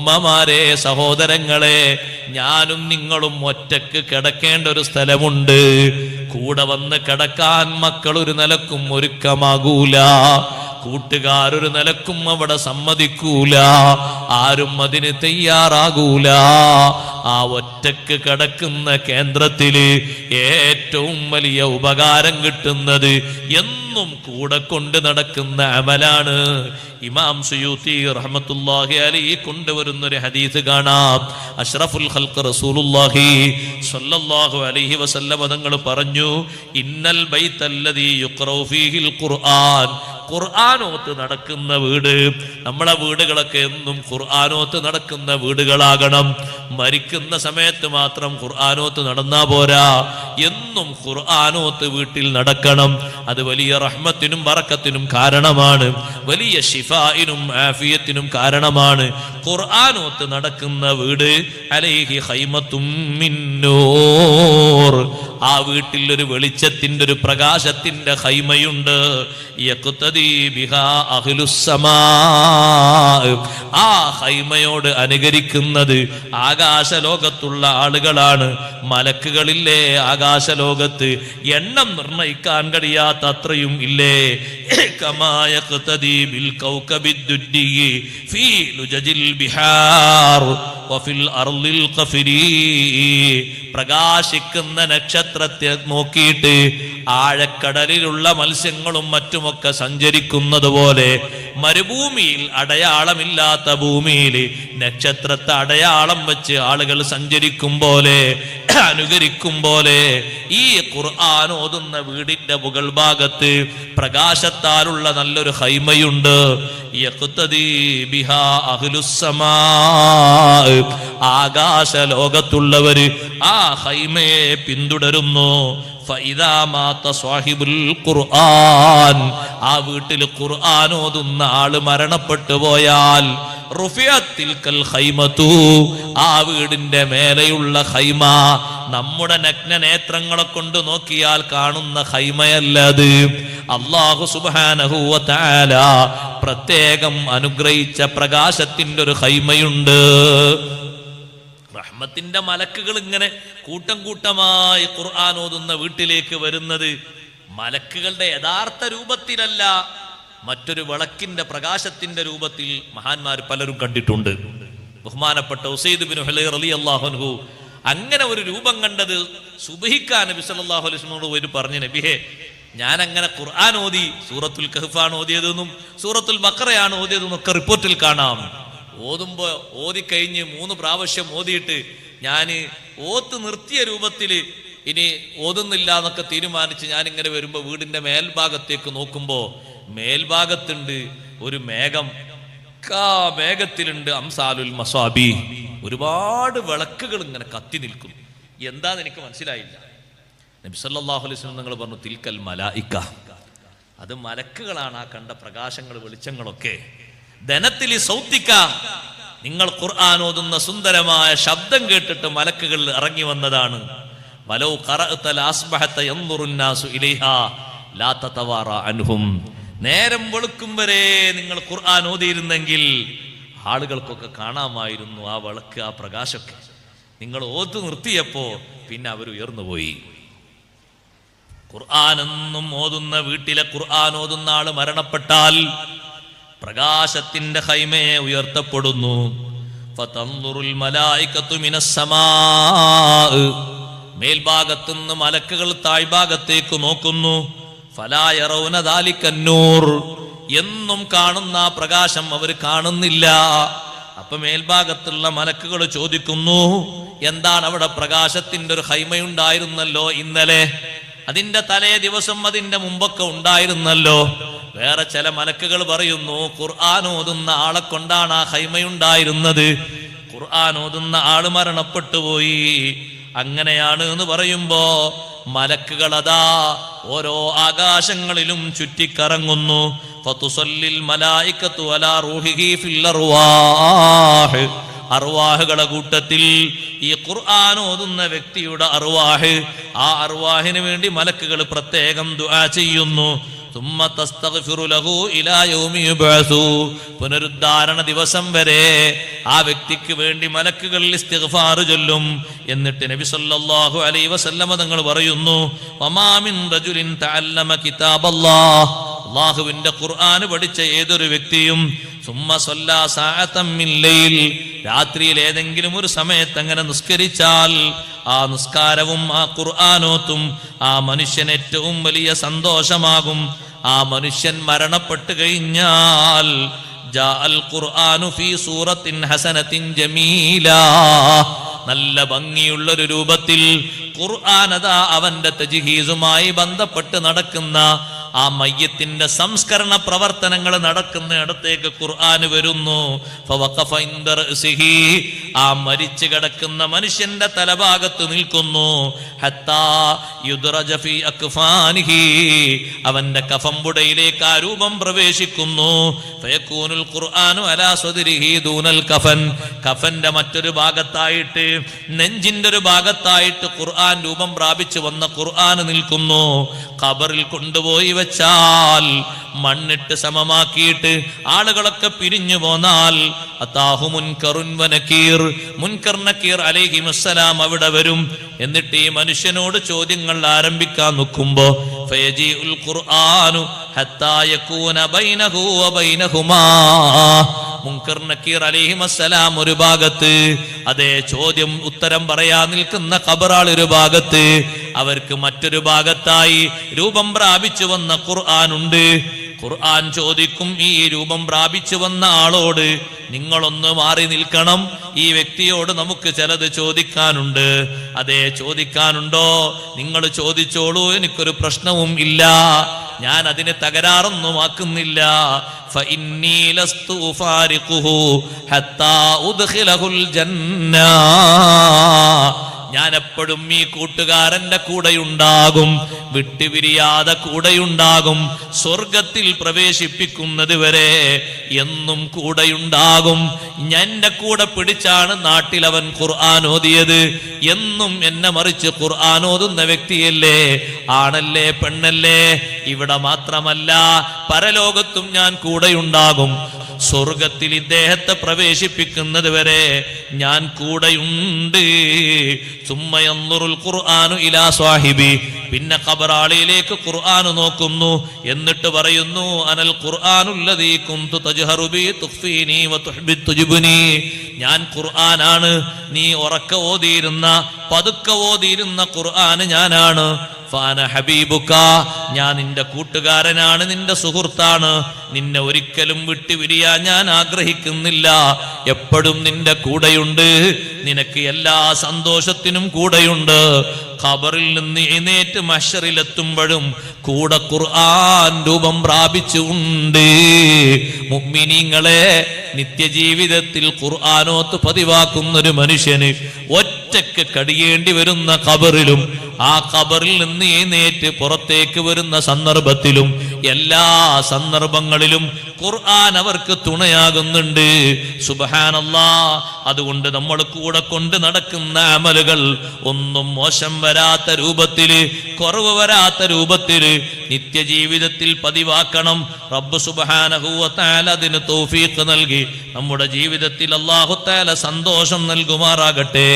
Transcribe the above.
ഉമ്മമാരെ സഹോദരങ്ങളെ ഞാനും നിങ്ങളും ഒറ്റയ്ക്ക് കിടക്കേണ്ട ഒരു സ്ഥലമുണ്ട്. കൂടെ വന്ന് കിടക്കാൻ മക്കൾ ഒരു നിലക്കും ഒരുക്കമാകൂല. കൂട്ടുകാരൊരു നിലക്കും അവിടെ സമ്മതിക്കൂല. ആരും അതിന് തയ്യാറാകൂല. ആ ഒറ്റയ്ക്ക് കിടക്കുന്ന കേന്ദ്രത്തിൽ ഏറ്റവും വലിയ ഉപകാരം കിട്ടുന്നത് എന്നും കൂടെ കൊണ്ട് നടക്കുന്ന അമലാണ്. ഇമാം സുയൂത്തി റഹമത്തുല്ലാഹി അലി കൊണ്ടുവരുന്ന ഒരു ഹദീസ് കാണാം. അഷ്റഫുൽ ഖൽഖ് റസൂലുല്ലാഹി സ്വല്ലല്ലാഹു അലൈഹി വസല്ലം തങ്ങൾ പറഞ്ഞു ഇന്നൽ ബൈത്തല്ലദീ യുഖ്റൗ ഫീഹിൽ ഖുർആൻ ഖുർആാനോത്ത് നടക്കുന്ന വീട്. നമ്മളെ വീടുകളൊക്കെ എന്നും ഖുർആാനോത്ത് നടക്കുന്ന വീടുകളാകണം. മരിക്കുന്ന സമയത്ത് മാത്രം ഖുർആാനോത്ത് നടന്നാ പോരാ. എന്നും ഖുർആാനോത്ത് വീട്ടിൽ നടക്കണം. അത് വലിയ റഹ്മത്തിനും വറക്കത്തിനും കാരണമാണ്. വലിയ ഷിഫായിനും ആഫിയത്തിനും കാരണമാണ്. ഖുർആാനോത്ത് നടക്കുന്ന വീട് അലൈഹി ഹൈമത്തും ആ വീട്ടിൽ ഒരു വെളിച്ചത്തിന്റെ ഒരു പ്രകാശത്തിന്റെ ഹൈമയുണ്ട്. ആ ഹൈമയോട് അനുകരിക്കുന്നത് ആകാശലോകത്തുള്ള ആളുകളാണ്. മലക്കുകളില്ലേ ആകാശലോകത്ത് എണ്ണം നിർണയിക്കാൻ കഴിയാത്ത അത്രയും ഇല്ലേ? കമായ ബിൽ കൗകബിദ്ദുദ്ദി ഫീ ലുജജിൽ ബിഹാർ. പ്രകാശിക്കുന്ന നക്ഷത്രത്തെ നോക്കിയിട്ട് ആഴക്കടലിലുള്ള മത്സ്യങ്ങളും മറ്റുമൊക്കെ സഞ്ചരിക്കുന്നത് പോലെ മരുഭൂമിയിൽ അടയാളമില്ലാത്ത ഭൂമിയിൽ നക്ഷത്രത്തെ അടയാളം വെച്ച് ആളുകൾ സഞ്ചരിക്കും പോലെ അനുകരിക്കും പോലെ ഈ ഖുർആൻ ഓതുന്ന വീടിന്റെ മുകൾ ഭാഗത്ത് പ്രകാശത്താലുള്ള നല്ലൊരു ഹൈമയുണ്ട് ബിഹാ അഹ്ലുസ്സമാ. ആകാശ ലോകത്തുള്ളവര് ആ ഹൈമയെ പിന്തുടരുന്നു. ഖുർആൻ. ആ വീട്ടിൽ ഖുർആൻ ഓതുന്ന ആൾ മരണപ്പെട്ടു പോയാൽ റുഫിയത്തിൽ ആ വീടിന്റെ മേലെയുള്ള ഹൈമ നമ്മുടെ നഗ്ന നേത്രങ്ങളെ കൊണ്ട് നോക്കിയാൽ കാണുന്ന ഹൈമയല്ല അത് അള്ളാഹു സുബാനഹുല പ്രത്യേകം അനുഗ്രഹിച്ച പ്രകാശത്തിന്റെ ഒരു ഹൈമയുണ്ട്. റഹ്മത്തിന്റെ മലക്കുകൾ ഇങ്ങനെ കൂട്ടം കൂട്ടമായി ഖുർആൻ ഓതുന്ന വീട്ടിലേക്ക് വരുന്നത് മലക്കുകളുടെ യഥാർത്ഥ രൂപത്തിലല്ല മറ്റൊരു വിളക്കിന്റെ പ്രകാശത്തിന്റെ രൂപത്തിൽ മഹാന്മാർ പലരും കണ്ടിട്ടുണ്ട്. ബഹുമാനപ്പെട്ട ഉസൈദ് ബിൻ ഹലൈർ അലി അള്ളാഹുൻഹു അങ്ങനെ ഒരു രൂപം കണ്ടത് സുബഹിക്കാൻ നബി സല്ലാഹു അലൈസ്മോട് പോയി പറഞ്ഞു നബിഹേ ഞാൻ അങ്ങനെ ഖുർആൻ ഓതി സൂറത്തുൽ കഹഫാണ് ഓതിയതെന്നും സൂറത്തുൽ ബക്കറയാണ് ഓതിയതെന്നും ഒക്കെ റിപ്പോർട്ടിൽ കാണാം. ഓതുമ്പോ ഓതിക്കഴിഞ്ഞ് മൂന്ന് പ്രാവശ്യം ഓതിയിട്ട് ഞാൻ ഓത്ത് നിർത്തിയ രൂപത്തിൽ ഇനി ഓതുന്നില്ല എന്നൊക്കെ തീരുമാനിച്ച് ഞാൻ ഇങ്ങനെ വരുമ്പോൾ വീടിന്റെ മേൽഭാഗത്തേക്ക് നോക്കുമ്പോൾ മേൽഭാഗത്തുണ്ട് ഒരു മേഘം. കാ മേഘത്തിലുണ്ട് അംസാലുൽ മസാബി ഒരുപാട് വിളക്കുകൾ ഇങ്ങനെ കത്തി നിൽക്കും. എന്താന്ന് എനിക്ക് മനസ്സിലായില്ല. നബി സല്ലല്ലാഹു അലൈഹി വസല്ലം നിങ്ങൾ പറഞ്ഞു തിൽക്കൽ മലായിക്ക. അത് മലക്കുകളാണ് ആ കണ്ട പ്രകാശങ്ങൾ വെളിച്ചങ്ങളൊക്കെ. ധനത്തിൽ സൗത്തിക്ക. നിങ്ങൾ ഖുർആൻ ഓതുന്ന സുന്ദരമായ ശബ്ദം കേട്ടിട്ട് മലക്കുകൾ ഇറങ്ങി വന്നതാണ്. വലൗ നേരം വെളുക്കും വരെ നിങ്ങൾ ഖുർആൻ ഓതിയിരുന്നെങ്കിൽ ആളുകൾക്കൊക്കെ കാണാമായിരുന്നു ആ വിളക്ക് ആ പ്രകാശമൊക്കെ. നിങ്ങൾ ഓത്ത് നിർത്തിയപ്പോ പിന്നെ അവർ ഉയർന്നുപോയി ഖുർആാനെന്നും ഓതുന്ന വീട്ടിലെ ഖുർആൻ ഓതുന്ന ആൾ മരണപ്പെട്ടാൽ പ്രകാശത്തിന്റെ ഹൈമയെ ഉയർത്തപ്പെടുന്നു. മേൽഭാഗത്തുനിന്ന് മലക്കുകൾ താഴ്ഭാഗത്തേക്ക് നോക്കുന്നു. ഫലായറൗന ദാലിക്കന്നൂർ. എന്നും കാണുന്ന ആ പ്രകാശം അവർ കാണുന്നില്ല. അപ്പൊ മേൽഭാഗത്തുള്ള മലക്കുകൾ ചോദിക്കുന്നു എന്താണ് അവിടെ പ്രകാശത്തിന്റെ ഒരു ഹൈമയുണ്ടായിരുന്നല്ലോ ഇന്നലെ? അതിന്റെ തലേ ദിവസം അതിന്റെ മുമ്പൊക്കെ ഉണ്ടായിരുന്നല്ലോ. വേറെ ചില മലക്കുകൾ പറയുന്നു ഖുർആൻ ഓതുന്ന ആളെ കൊണ്ടാണ് ആ ഹൈമയുണ്ടായിരുന്നത്. ഖുർആൻ ഓതുന്ന ആൾ മരണപ്പെട്ടു പോയി. അങ്ങനെയാണ് എന്ന് പറയുമ്പോ മലക്കുകൾ അതാ ഓരോ ആകാശങ്ങളിലും ചുറ്റിക്കറങ്ങുന്നു. അർവാഹുകളെ കൂട്ടത്തിൽ ഈ ഖുർആൻ ഓതുന്ന വ്യക്തിയുടെ അറുവാഹ് ആ അറുവാഹിന് വേണ്ടി മലക്കുകൾ പ്രത്യേകം ദുആ ചെയ്യുന്നു. പുനരുദ്ധാരണ ദിവസം വരെ ആ വ്യക്തിക്ക് വേണ്ടി മലക്കുകൾ ഇസ്തിഗ്ഫാർ ചൊല്ലും. എന്നിട്ട് നബി സല്ലല്ലാഹു അലൈഹി വസല്ലമ തങ്ങൾ പറയുന്നു വമാമിൻ റജുലിൻ തഅല്ലമ കിതാബല്ലാഹ്. അല്ലാഹുവിന്റെ ഖുർആൻ പഠിച്ച ഏതൊരു വ്യക്തിയും രാത്രിയിൽ ഏതെങ്കിലും ഒരു സമയത്ത് അങ്ങനെ നിസ്കരിച്ചാൽ ആ നിസ്കാരവും ആ ഖുർആാനോത്തും ആ മനുഷ്യൻ ഏറ്റവും വലിയ സന്തോഷമാകും. ആ മനുഷ്യൻ മരണപ്പെട്ടു കഴിഞ്ഞാൽ നല്ല ഭംഗിയുള്ള ഒരു രൂപത്തിൽ ഖുർആാനത അവന്റെ തജിഹീസുമായി ബന്ധപ്പെട്ട് നടക്കുന്ന ആ മയ്യത്തിന്റെ സംസ്കരണ പ്രവർത്തനങ്ങൾ നടക്കുന്ന ഇടത്തേക്ക് ഖുർആൻ വരുന്നു. ആ മരിച്ചു കിടക്കുന്ന മനുഷ്യന്റെ തലഭാഗത്ത് നിൽക്കുന്നു. അവന്റെ കഫമ്പുടയിലേക്ക് ആ രൂപം പ്രവേശിക്കുന്നു. കഫൻ. കഫന്റെ മറ്റൊരു ഭാഗത്തായിട്ട് നെഞ്ചിന്റെ ഒരു ഭാഗത്തായിട്ട് ഖുർആൻ രൂപം പ്രാപിച്ചു വന്ന ഖുർആൻ നിൽക്കുന്നു. ഖബറിൽ കൊണ്ടുപോയി വെച്ചാൽ മണ്ണിട്ട് സമമാക്കിയിട്ട് ആളുകളൊക്കെ പിരിഞ്ഞു പോന്നാൽ അത്താഹു മുൻകറുൻ വനക്കീർ മുൻകർ നക്കീർ മുസ്സലാം അവിടെ വരും. എന്നിട്ട് ഈ മനുഷ്യനോട് ചോദ്യങ്ങൾ ആരംഭിക്കാൻ നോക്കുമ്പോ ഖുർആനു ഹത്താ യകൂന ബൈനഹു വബൈനഹുമാ മുൻകർ നക്കീർ അലൈഹി വസ്സലാം ഒരു ഭാഗത്ത് അതേ ചോദ്യം ഉത്തരം പറയാൻ നിൽക്കുന്ന ഖബറാൾ ഒരു ഭാഗത്ത് അവർക്ക് മറ്റൊരു ഭാഗത്തായി രൂപം പ്രാപിച്ചു വന്ന ഖുർആൻ ഉണ്ട്. ഖുർആൻ ചോദിക്കും ഈ രൂപം പ്രാപിച്ചു വന്ന ആളോട് നിങ്ങളൊന്ന് മാറി നിൽക്കണം. ഈ വ്യക്തിയോട് നമുക്ക് ചിലത് ചോദിക്കാനുണ്ട്. അതെ ചോദിക്കാനുണ്ടോ? നിങ്ങൾ ചോദിച്ചോളൂ. എനിക്കൊരു പ്രശ്നവും ഇല്ല. ഞാൻ അതിനെ തകരാറൊന്നും ആക്കുന്നില്ല. ജന്ന. ഞാൻ എപ്പോഴും ഈ കൂട്ടുകാരന്റെ കൂടെയുണ്ടാകും. വിട്ടുപിരിയാതെ കൂടെയുണ്ടാകും. സ്വർഗത്തിൽ പ്രവേശിപ്പിക്കുന്നത് വരെ എന്നും കൂടെയുണ്ടാകും. ഞാൻ കൂടെ പിടിച്ചാണ് നാട്ടിലവൻ ഖുർആൻ ഖുർആാനോതിയത് എന്നും എന്നെ മറിച്ച് ഖുർആൻ ഓതുന്ന വ്യക്തിയല്ലേ? ആണല്ലേ പെണ്ണല്ലേ? ഇവിടെ മാത്രമല്ല പരലോകത്തും ഞാൻ കൂടെയുണ്ടാകും. സ്വർഗത്തിൽ ഇദ്ദേഹത്തെ പ്രവേശിപ്പിക്കുന്നത് വരെ ഞാൻ കൂടെയുണ്ട്. സുമ്മയന്നുറുൽ ഖുർആാനു ഇലാ സ്വാഹിബി പിന്നെ ഖബറാളിയിലേക്ക് ഖുർആൻ നോക്കുന്നു. എന്നിട്ട് പറയുന്നു അനൽ ഖുർആാനുല്ലതീ കുന്തു തജ്ഹറു ബി വ വതുഹ്ബി തുജ്ബുനി. ഞാൻ ഖുർആനാണ്. നീ ഉറക്ക ഓതിയിരുന്ന പതുക്കെ ഓതിയിരുന്ന ഖുർആൻ ഞാനാണ്. ഫാന ഹബീബുക്ക ഞാൻ നിന്റെ കൂട്ടുകാരനാണ് നിന്റെ സുഹൃത്താണ്. നിന്നെ ഒരിക്കലും വിട്ടുപിരിയാൻ ഞാൻ ആഗ്രഹിക്കുന്നില്ല. എപ്പോഴും നിന്റെ കൂടെയുണ്ട്. നിനക്ക് എല്ലാ സന്തോഷത്തിനും കൂടെയുണ്ട്. ഖബറിൽ നിന്ന് എഴുന്നേറ്റ് മഷറിലെത്തുമ്പോഴും കൂടെ ഖുർആൻ രൂപം പ്രാപിച്ചുണ്ട്. മുഅ്മിനീങ്ങളെ നിത്യജീവിതത്തിൽ ഖുർആാനോത്ത് പതിവാക്കുന്ന ഒരു മനുഷ്യന് ഒറ്റയ്ക്ക് കടിയേണ്ടി വരുന്ന ഖബറിലും ആ ഖബറിൽ നിന്ന് എഴുന്നേറ്റ് പുറത്തേക്ക് വരുന്ന സന്ദർഭത്തിലും എല്ലാ സന്ദർഭങ്ങളിലും ഖുർആൻ അവർക്ക് തുണയാകുന്നുണ്ട്. സുബഹാനല്ലാ അതുകൊണ്ട് നമ്മൾ കൂടെ കൊണ്ട് നടക്കുന്ന അമലുകൾ ഒന്നും മോശം വരാത്ത രൂപത്തിൽ കുറവ് വരാത്ത രൂപത്തിൽ നിത്യജീവിതത്തിൽ പതിവാക്കണം. റബ്ബ് സുബഹാനഹൂവത്താൽ അതിന് തോഫീക്ക് നൽകി. നമ്മുടെ ജീവിതത്തിൽ അള്ളാഹുത്താല സന്തോഷം നൽകുമാറാകട്ടെ.